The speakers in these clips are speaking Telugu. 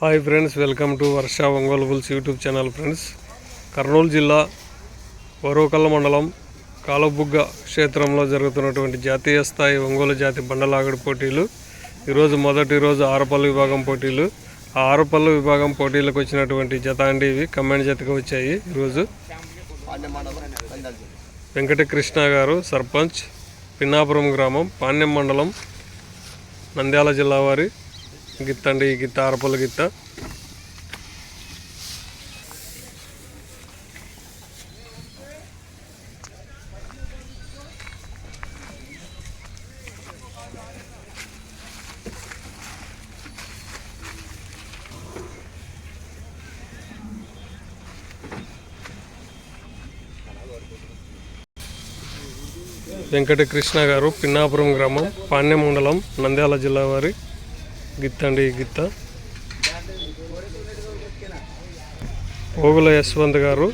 Hi friends welcome to Varsha Ongole bulls YouTube channel friends. Kurnool జిల్లా వరోకల్ల మండలం కాలబుగ్గ క్షేత్రంలో జరుగుతున్నటువంటి జాతీయ స్థాయి ఒంగోలు జాతి బండలాగడి పోటీలు. ఈరోజు మొదటి రోజు ఆరపల్లి విభాగం పోటీలు. ఆ ఆరపల్లి విభాగం పోటీలకు వచ్చినటువంటి జత అండి ఇవి. కమాండ్ జతగా వచ్చాయి ఈరోజు. వెంకటకృష్ణ గారు సర్పంచ్ పిన్నాపురం గ్రామం పాణ్యం మండలం నంద్యాల జిల్లా వారి. గిత్త అండి ఈ గిత్త ఆరపల్లి గిత్త. వెంకటకృష్ణ గారు పిన్నాపురం గ్రామం పాణ్యం మండలం నంద్యాల జిల్లా వారి. గిత్త అండి గిత్త. పోగుల యశ్వంత్ గారు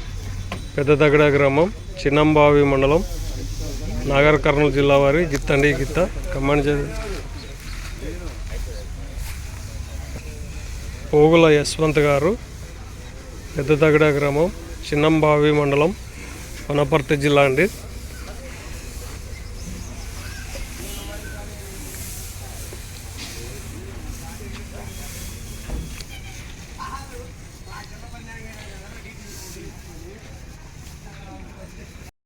పెద్దదగడ గ్రామం చిన్నంబావి మండలం నాగర్ కర్నూలు జిల్లా వారి గిత్త అండి గిత్త. కమాండ్ చే- యశ్వంత్ గారు పెద్దదగడ గ్రామం చిన్నంబావి మండలం వనపర్తి జిల్లా అండి.